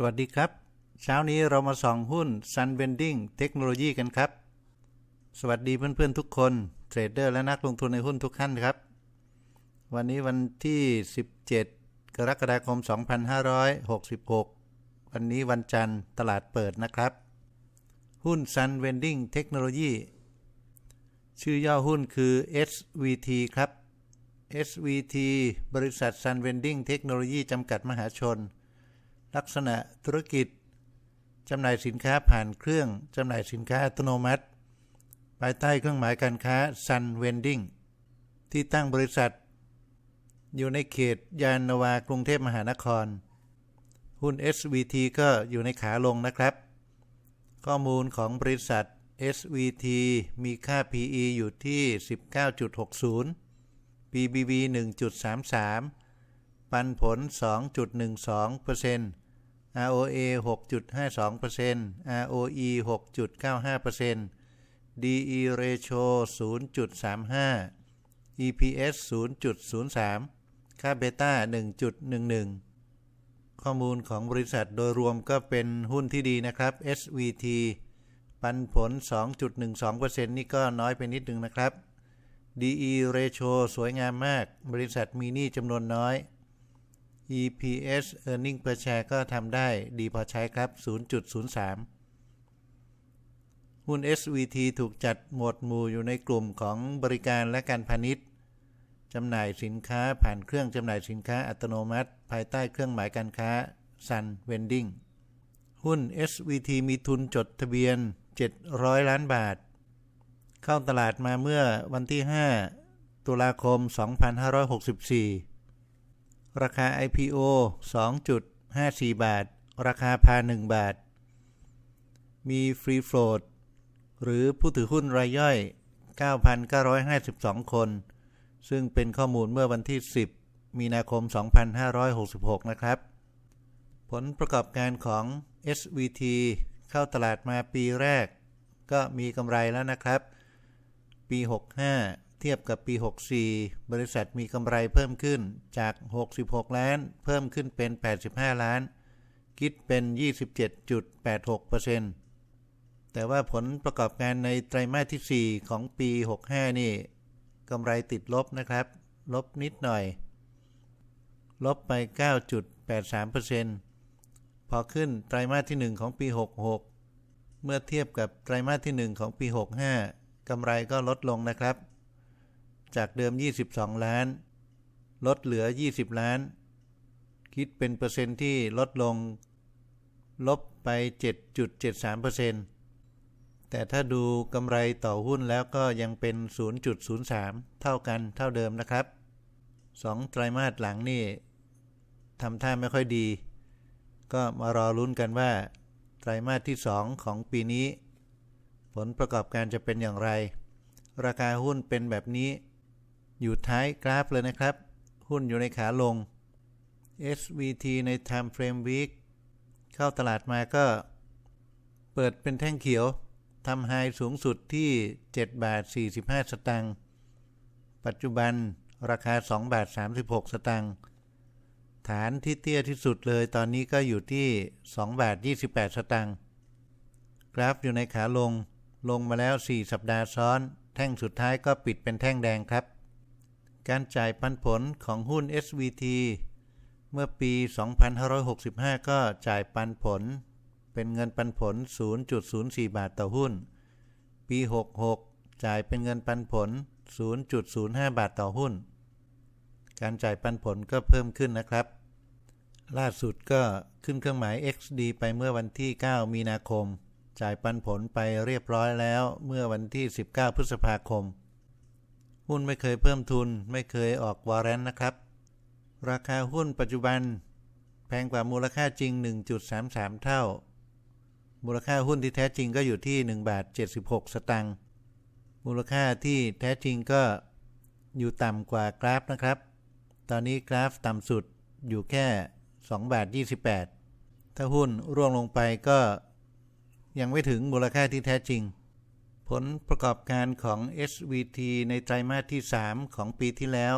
สวัสดีครับ เช้านี้เรามาส่องหุ้น Sun Vending เทคโนโลยีกันครับ สวัสดีเพื่อนๆทุกคนเทรดเดอร์และนักลงทุนในหุ้นทุกท่านครับ วันนี้วันที่ 17 กรกฎาคม 2566 วันนี้วันจันทร์ตลาดเปิดนะครับ หุ้น Sun Vending เทคโนโลยีชื่อย่อหุ้นคือ SVT ครับ SVT บริษัท Sun Vending เทคโนโลยีจำกัดมหาชน ลักษณะธุรกิจจำหน่ายสินค้าผ่านเครื่องจำหน่ายสินค้าอัตโนมัติ ภายใต้เครื่องหมายการค้า Sun Vending ที่ตั้งบริษัท อยู่ในเขตยานนาวากรุงเทพมหานคร หุ้น SVT ก็อยู่ในขาลงนะครับ ข้อมูลของบริษัท SVT มีค่า PE อยู่ที่ 19.60 PBV 1.33 ปันผล 2.12% ROA 6.52% ROE 6.95% DE ratio 0.35 EPS 0.03 ค่าเบต้า 1.11 ข้อมูลของบริษัทโดยรวมก็เป็นหุ้นที่ดีนะครับ SVT ปันผล 2.12%นี่ก็น้อยไปนิดนึงนะครับ DE ratio สวยงามมาก บริษัทมีหนี้จำนวนน้อย EPS earning per share ก็ทำได้ดีพอใช้ครับ 0.03 หุ้น SVT ถูกจัดหมวดหมู่อยู่ในกลุ่มของบริการและการพาณิชย์จำหน่ายสินค้าผ่านเครื่องจำหน่ายสินค้าอัตโนมัติ ภายใต้เครื่องหมายการค้า Sun Vending หุ้น SVT มีทุนจดทะเบียน 700 ล้านบาท เข้าตลาดมาเมื่อวันที่ 5 ตุลาคม 2564 ราคา IPO 2.54 บาท ราคาพา1บาท มีฟรีโฟลดหรือผู้ถือหุ้นรายย่อย 9,952 คน ซึ่งเป็นข้อมูลเมื่อวันที่ 10 มีนาคม 2566 นะครับ ผลประกอบการของ SVT เข้าตลาดมาปีแรก ก็มีกำไรแล้วนะครับ ปี 65 เทียบกับปี 64 บริษัทมีกำไรเพิ่มขึ้นจาก 66 ล้าน เพิ่มขึ้นเป็น 85 ล้าน คิดเป็น 27.86%แต่ว่าผลประกอบการในไตรมาสที่ 4 ของปี 65 นี่กำไรติดลบนะครับ ลบนิดหน่อย ลบไป 9.83%พอขึ้นไตรมาสที่ 1 ของปี 66 เมื่อเทียบกับไตรมาสที่ 1 ของปี 65กำไรก็ลดลงนะครับ จากเดิม 22 ล้าน ลดเหลือ 20 ล้าน คิดเป็นเปอร์เซ็นต์ที่ลดลง ลบไป 7.73%แต่ถ้าดูกำไรต่อหุ้นแล้วก็ยังเป็น 0.03 เท่ากันเท่าเดิมนะครับ 2 ไตรมาสหลังนี่ทำท่าไม่ค่อยดี ก็มารอลุ้นกันว่า ไตรมาสที่ 2 ของปีนี้ ผลประกอบการจะเป็นอย่างไร ราคาหุ้นเป็นแบบนี้ อยู่ท้ายกราฟเลยนะครับ หุ้นอยู่ในขาลง SVT ใน Time Frame Week เข้าตลาดมาก็เปิดเป็นแท่งเขียวทำไฮสูงสุดที่ 7 บาท 45 สตางค์ ปัจจุบันราคา 2 บาท 36 สตางค์ ฐานที่เตี้ยที่สุดเลยตอนนี้ก็อยู่ที่ 2 บาท 28 สตางค์ กราฟอยู่ในขาลง ลงมาแล้ว 4 สัปดาห์ซ้อน แท่งสุดท้ายก็ปิดเป็นแท่งแดงครับ การจ่ายปันผลของหุ้น SVT เมื่อปี 2565 ก็จ่ายปันผล เป็นเงินปันผล 0.04 บาทต่อหุ้น ปี 66 จ่ายเป็นเงินปันผล 0.05 บาทต่อหุ้น การจ่ายปันผลก็เพิ่มขึ้นนะครับ ล่าสุดก็ขึ้นเครื่องหมาย XD ไปเมื่อวันที่ 9 มีนาคม จ่ายปันผลไปเรียบร้อยแล้วเมื่อวันที่ 19 พฤษภาคม หุ้นไม่เคยเพิ่มทุน ไม่เคยออกวอร์เรนต์นะครับ ราคาหุ้นปัจจุบัน แพงกว่ามูลค่าจริง 1.33 เท่า มูลค่าหุ้นที่แท้จริงก็อยู่ที่ 1 บาท 76 สตางค์มูลค่าที่แท้จริงก็อยู่ต่ำกว่ากราฟนะครับ ตอนนี้กราฟต่ำสุดอยู่แค่ 2 บาท 28 ถ้าหุ้นร่วงลงไปก็ยังไม่ถึงมูลค่าที่แท้จริง ผลประกอบการของ SVT ในไตรมาสที่ 3 ของปีที่แล้ว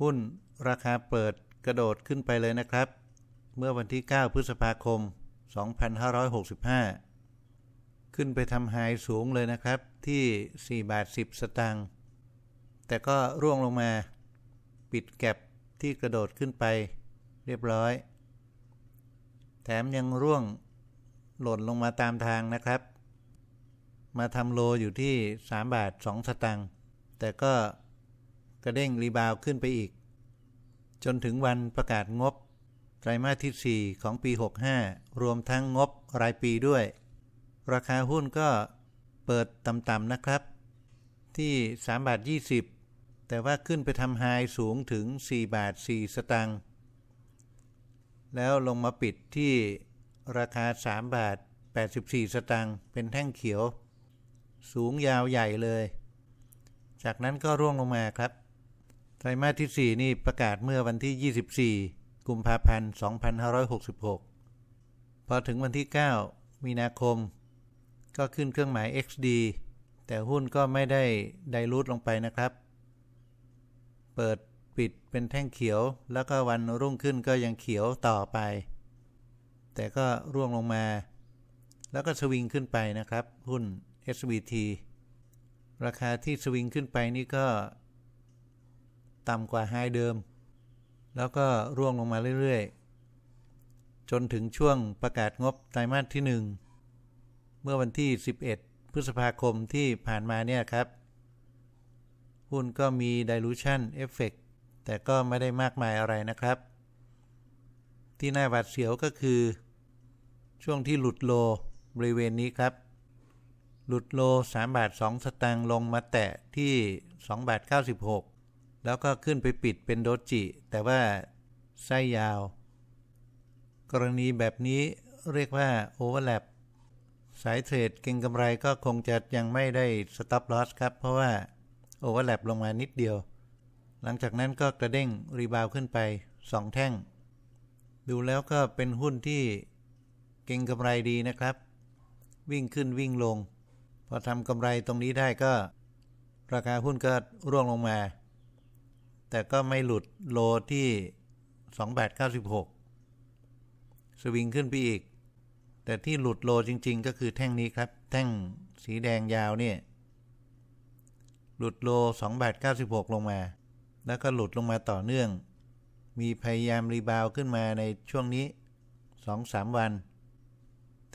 หุ้นราคาเปิดกระโดดขึ้นไปเลยนะครับ เมื่อวันที่ 9 พฤษภาคม 2565 ขึ้นไปทำไฮสูงเลยนะครับที่ 4 บาท 10 สตางค์แต่ก็ร่วงลงมา ปิดแก็บที่กระโดดขึ้นไปเรียบร้อย แถมยังร่วงหล่นลงมาตามทางนะครับ มาทำโลอยู่ที่ 3 บาท 2 สตางค์แต่ก็กระเด้งรีบาวขึ้นไปอีก จนถึงวันประกาศงบ ไตรมาสที่ 4 ของปี 65 รวมทั้งงบรายปีด้วย ราคาหุ้นก็เปิดต่ำๆนะครับ ที่ 3 บาท 20 แต่ว่าขึ้นไปทำไฮสูงถึง 4 บาท 4 สตางค์แล้วลงมาปิดที่ราคา 3 บาท 84 สตางค์เป็นแท่งเขียว สูงยาวใหญ่เลย จากนั้นก็ร่วงลงมาครับ ไตรมาสที่ 4 นี่ประกาศเมื่อวันที่ 24 กุมภาพันธ์ 2566 พอถึงวันที่ 9 มีนาคม ก็ขึ้นเครื่องหมาย XD แต่หุ้นก็ไม่ได้ไดรูทลงไปนะครับ เปิดปิดเป็นแท่งเขียว แล้วก็วันรุ่งขึ้นก็ยังเขียวต่อไป แต่ก็ร่วงลงมา แล้วก็สวิงขึ้นไปนะครับ หุ้น SVT ราคาที่สวิงขึ้นไปนี่ก็ต่ำกว่าไฮเดิม แล้วก็ร่วงลงมาเรื่อยๆ จนถึงช่วงประกาศงบไตรมาสที่ 1 เมื่อวันที่ 11 พฤษภาคมที่ผ่านมาเนี่ยครับ หุ้นก็มี dilution effect แต่ก็ไม่ได้มากมายอะไรนะครับ ที่น่าหวาดเสียวก็คือ ช่วงที่หลุดโลบริเวณนี้ครับ หลุดโล 3 บาท 2 สตางค์ลงมาแตะที่ 2 บาท 96 แล้วก็ขึ้นไปปิดเป็นโดจิ แต่ว่าไส้ยาว กรณีแบบนี้เรียกว่าโอเวอร์แลปสายเทรดเก็งกำไรก็คงจะยังไม่ได้สต็อปลอสครับ เพราะว่าโอเวอร์แลปลงมานิดเดียว หลังจากนั้นก็กระเด้งรีบาวขึ้นไป 2 แท่ง ดูแล้วก็เป็นหุ้นที่เก่งกำไรดีนะครับ วิ่งขึ้นวิ่งลง พอทำกำไรตรงนี้ได้ก็ ราคาหุ้นก็ร่วงลงมา แต่ก็ไม่หลุดโลที่2บาท96 สวิงขึ้นไปอีก แต่ที่หลุดโลจริง ๆ ก็คือแท่งนี้ครับ แท่งสีแดงยาวเนี่ย หลุดโล2บาท96 ลงมา แล้วก็หลุดลงมาต่อเนื่อง มีพยายามรีบาวขึ้นมาในช่วงนี้ 2-3 วัน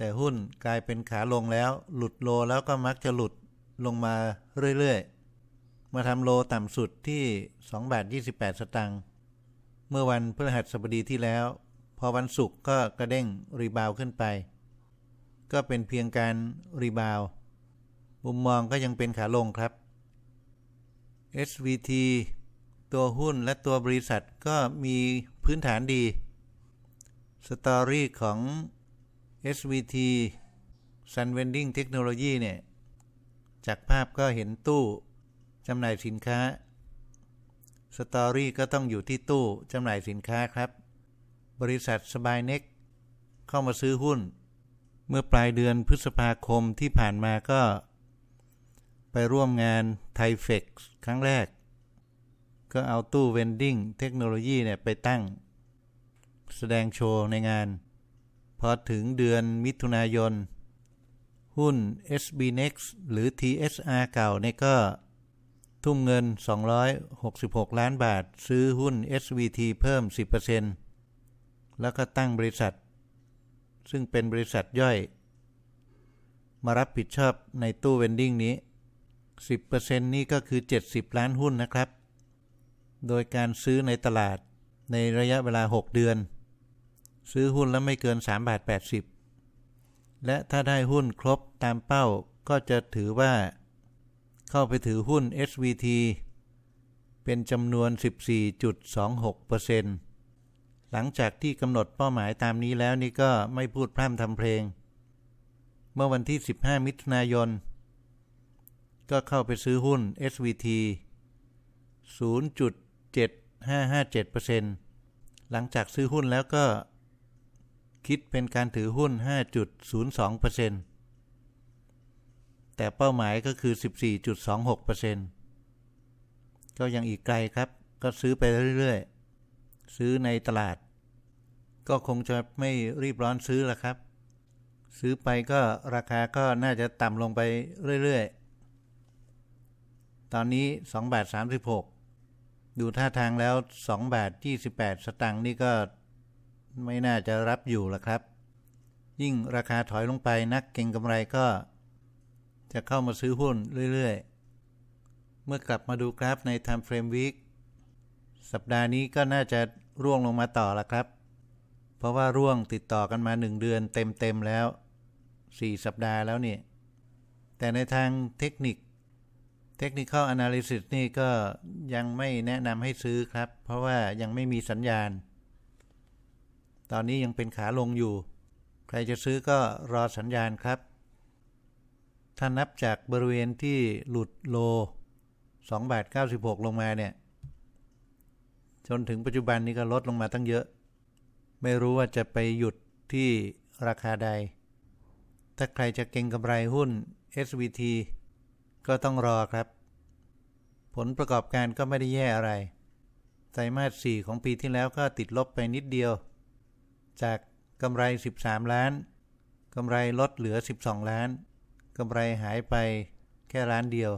แต่หุ้นกลายเป็นขาลงแล้ว หลุดโลแล้วก็มักจะหลุดลงมาเรื่อยๆ มาทำโลต่ำสุดที่2บาท28 สตางค์เมื่อวันพฤหัสบดีที่แล้ว พอวันศุกร์ก็กระเด้งรีบาวขึ้นไป ก็เป็นเพียงการรีบาวมุมมองก็ยังเป็นขาลงครับ SVT ตัวหุ้นและตัวบริษัทก็มีพื้นฐานดี สตอรี่ของ SVT Sun Vending Technology เนี่ย จากภาพก็เห็นตู้จำหน่ายสินค้า สตอรี่ก็ต้องอยู่ที่ตู้จำหน่ายสินค้าครับ บริษัทสบายเน็กเข้ามาซื้อหุ้น เมื่อปลายเดือนพฤษภาคมที่ผ่านมาก็ ไปร่วมงานไทเฟกครั้งแรก ก็เอาตู้เวนดิ้งเทคโนโลยีเนี่ยไปตั้ง แสดงโชว์ในงาน พอถึงเดือนมิถุนายน หุ้น SBNext หรือ TSR เก่าเนี่ยก็ทุ่มเงิน 266 ล้านบาท ซื้อหุ้น SVT เพิ่ม 10%แล้วก็ตั้งบริษัท ซึ่งเป็นบริษัทย่อย มารับผิดชอบในตู้เวนดิ้งนี้ 10%นี่ก็คือ 70 ล้านหุ้นนะครับ โดยการซื้อในตลาดในระยะเวลา 6 เดือน ซื้อหุ้นแล้วไม่เกิน3บาท80 และถ้าได้หุ้นครบตามเป้าก็จะถือว่า เข้าไปถือหุ้น SVT เป็นจำนวน 14.26%หลังจากที่กำหนดเป้าหมายตามนี้แล้วนี่ก็ไม่พูดพร่ำทำเพลง เมื่อวันที่ 15 มิถุนายน ก็เข้าไปซื้อหุ้น SVT 0.7557%หลังจากซื้อหุ้นแล้วก็ คิดเป็นการถือหุ้น 5.02%แต่เป้าหมายก็คือ 14.26%ก็ยังอีกไกลครับ ก็ซื้อไปเรื่อยๆ ซื้อในตลาด ก็คงจะไม่รีบร้อนซื้อละครับ ซื้อไปก็ราคาก็น่าจะต่ำลงไปเรื่อยๆ ตอนนี้2บาท36 ดูท่าทางแล้ว2บาท28 สตังค์นี่ก็ ไม่น่าจะรับอยู่ละครับ ยิ่งราคาถอยลงไปนักเก็งกำไรก็ จะเข้ามาซื้อหุ้นเรื่อยๆ เมื่อกลับมาดูกราฟใน Time Frame Week สัปดาห์นี้ก็น่าจะร่วงลงมาต่อละครับ เพราะว่าร่วงติดต่อกันมา 1 เดือนเต็มๆแล้ว 4 สัปดาห์แล้วเนี่ยแต่ในทางเทคนิค Technical Analysis นี่ก็ยังไม่แนะนำให้ซื้อครับ เพราะว่ายังไม่มีสัญญาณ ตอนนี้ยังเป็นขาลงอยู่ ใครจะซื้อก็รอสัญญาณครับ ถ้านับจากบริเวณที่หลุดโล2บาท96 ลงมาเนี่ย จนถึงปัจจุบันนี้ก็ลดลงมาตั้งเยอะ ไม่รู้ว่าจะไปหยุดที่ราคาใด ถ้าใครจะเก็งกำไรหุ้น SVT ก็ต้องรอครับ ผลประกอบการก็ไม่ได้แย่อะไร ไตรมาส 4 ของปีที่แล้วก็ติดลบไปนิดเดียว จากกำไร 13 ล้านกำไรลดเหลือ 12 ล้านกำไรหายไปแค่ล้านเดียว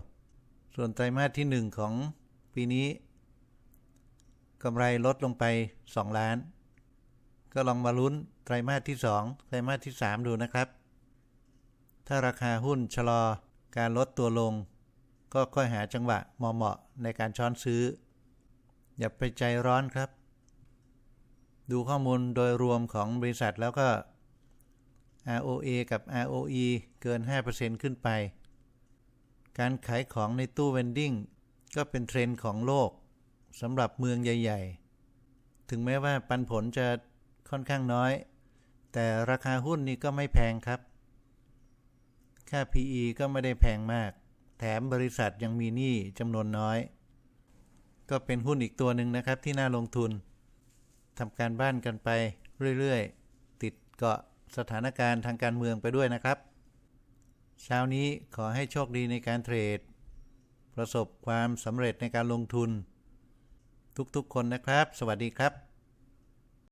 ส่วนไตรมาสที่ 1 ของปีนี้กำไรลดลงไป 2 ล้าน ก็ลองมาลุ้นไตรมาสที่ 2 ไตรมาสที่ 3 ดูนะครับ ถ้าราคาหุ้นชะลอการลดตัวลง ก็ค่อยหาจังหวะเหมาะๆในการช้อนซื้อ อย่าไปใจร้อนครับ ดูข้อมูลโดยรวมของบริษัทแล้วก็ ROA กับ ROE เกิน 5%ขึ้นไป การขายของในตู้เวนดิ้งก็เป็นเทรนด์ของโลกสำหรับเมืองใหญ่ ๆ ถึงแม้ว่าปันผลจะค่อนข้างน้อย แต่ราคาหุ้นนี่ก็ไม่แพงครับ ค่า PE ก็ไม่ได้แพงมาก แถมบริษัทยังมีหนี้จำนวนน้อย ก็เป็นหุ้นอีกตัวหนึ่งนะครับที่น่าลงทุน ทำการบ้านกันไปเรื่อยๆ ติดเกาะสถานการณ์ทางการเมืองไปด้วยนะครับ เช้านี้ขอให้โชคดีในการเทรด ประสบความสำเร็จในการลงทุน ทุกๆคนนะครับ สวัสดีครับ